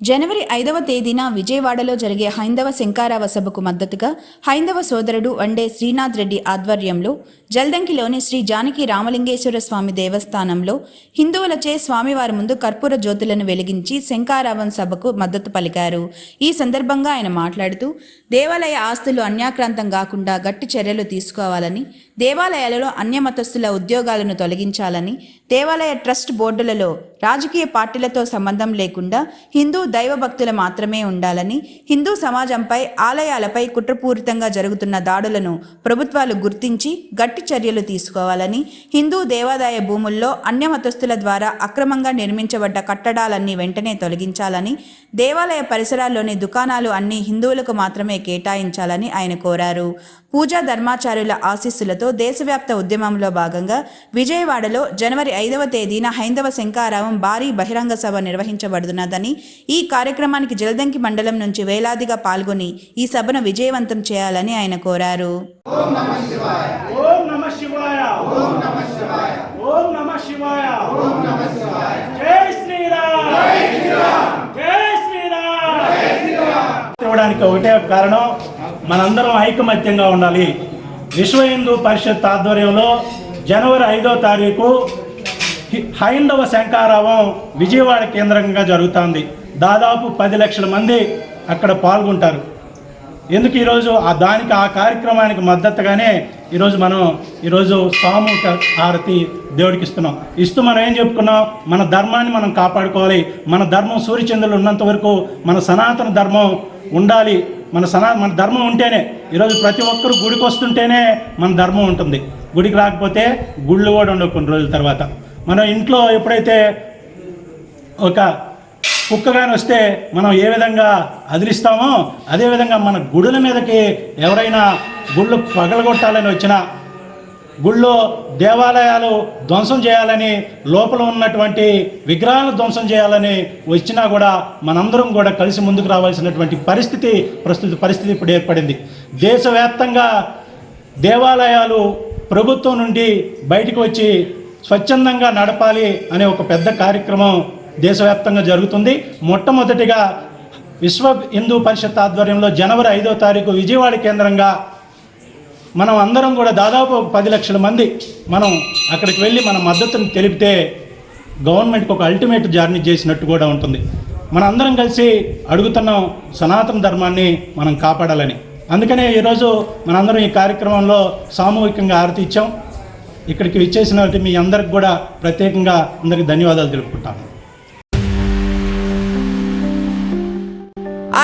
జనవరి ఐదవ తేదీన విజయవాడలో జరిగే హైందవ శంకారావ సభకు మద్దతుగా హైందవ సోదరుడు వండే శ్రీనాథ్ రెడ్డి ఆధ్వర్యంలో జల్దంకిలోని శ్రీ జానకి రామలింగేశ్వర స్వామి దేవస్థానంలో హిందువులచే స్వామివారి ముందు కర్పూర జ్యోతులను వెలిగించి శంకారావం సభకు మద్దతు పలికారు. ఈ సందర్భంగా ఆయన మాట్లాడుతూ దేవాలయ ఆస్తులు అన్యాక్రాంతం కాకుండా గట్టి చర్యలు తీసుకోవాలని దేవాలయాలలో అన్యమతస్థుల ఉద్యోగాలను తొలగించాలని దేవాలయ ట్రస్ట్ బోర్డులలో రాజకీయ పార్టీలతో సంబంధం లేకుండా హిందూ దైవ భక్తులు మాత్రమే ఉండాలని హిందూ సమాజంపై ఆలయాలపై కుట్రపూరితంగా జరుగుతున్న దాడులను ప్రభుత్వాలు గుర్తించి గట్టి చర్యలు తీసుకోవాలని హిందూ దేవాదాయ భూముల్లో అన్యమతస్థుల ద్వారా అక్రమంగా నిర్మించబడ్డ కట్టడాలన్నీ వెంటనే తొలగించాలని దేవాలయ పరిసరాల్లోని దుకాణాలు అన్ని హిందువులకు మాత్రమే కేటాయించాలని ఆయన కోరారు. పూజా ధర్మాచార్యుల ఆశీస్సులతో దేశవ్యాప్త ఉద్యమంలో భాగంగా విజయవాడలో జనవరి ఐదవ తేదీన హైందవ శంకారావం భారీ బహిరంగ సభ నిర్వహించబడుతున్నదని ఈ కార్యక్రమానికి జలదంకి మండలం నుంచి వేలాదిగా పాల్గొని ఈ సభను విజయవంతం చేయాలని ఆయన కోరారు. ఓం నమ శివాయ. ఓం నమ శివాయ. ఓం నమ శివాయ. ఓం నమ శివాయ. జై శ్రీరామ్. జై శ్రీరామ్. జై శ్రీరామ్. జై శ్రీరామ్. ఇవ్వడానికి ఒకటే కారణం మనందరం ఐకమత్యంగా ఉండాలి. విశ్వ హిందూ పరిషత్ ఆధ్వర్యంలో జనవరి ఐదో తారీఖు హైందవ శంకారావం విజయవాడ కేంద్రంగా జరుగుతుంది. దాదాపు పది లక్షల మంది అక్కడ పాల్గొంటారు. ఎందుకు ఈరోజు ఆ దానికి ఆ కార్యక్రమానికి మద్దతుగానే ఈరోజు మనం ఈరోజు సామూహిక హారతి దేవుడికి ఇస్తున్నాం. ఇస్తూ మనం ఏం చెప్పుకున్నాం? మన ధర్మాన్ని మనం కాపాడుకోవాలి. మన ధర్మం సూర్యచంద్రులు ఉన్నంత వరకు మన సనాతన ధర్మం ఉండాలి. మన సనా మన ధర్మం ఉంటేనే ఈరోజు ప్రతి ఒక్కరు గుడికి వస్తుంటేనే మన ధర్మం ఉంటుంది. గుడికి రాకపోతే గుళ్ళు కూడా ఉండవు కొన్ని రోజుల తర్వాత. మనం ఇంట్లో ఎప్పుడైతే ఒక కుక్క కానీ వస్తే మనం ఏ విధంగా అదిలిస్తామో అదేవిధంగా మన గుడుల మీదకి ఎవరైనా గుళ్ళు పగలగొట్టాలని వచ్చినా గుళ్ళో దేవాలయాలు ధ్వంసం చేయాలని లోపల ఉన్నటువంటి విగ్రహాలను ధ్వంసం చేయాలని వచ్చినా కూడా మనందరం కూడా కలిసి ముందుకు రావాల్సినటువంటి పరిస్థితి ప్రస్తుత పరిస్థితి ఇప్పుడు ఏర్పడింది. దేశవ్యాప్తంగా దేవాలయాలు ప్రభుత్వం నుండి బయటకు వచ్చి స్వచ్ఛందంగా నడపాలి అనే ఒక పెద్ద కార్యక్రమం దేశవ్యాప్తంగా జరుగుతుంది. మొట్టమొదటిగా విశ్వ హిందూ పరిషత్ ఆధ్వర్యంలో జనవరి ఐదో తారీఖు విజయవాడ కేంద్రంగా మనం అందరం కూడా దాదాపు పది లక్షల మంది మనం అక్కడికి వెళ్ళి మన మద్దతుని తెలిపితే గవర్నమెంట్కి ఒక అల్టిమేట్ జార్నీ చేసినట్టు కూడా ఉంటుంది. మన అందరం కలిసి అడుగుతున్నాం సనాతన ధర్మాన్ని మనం కాపాడాలని. అందుకనే ఈరోజు మనందరం ఈ కార్యక్రమంలో సామూహికంగా ఆరతి ఇచ్చాం. ఇక్కడికి విచ్చేసిన మీ అందరికి కూడా ప్రత్యేకంగా అందరికి ధన్యవాదాలు తెలుపుకుంటాను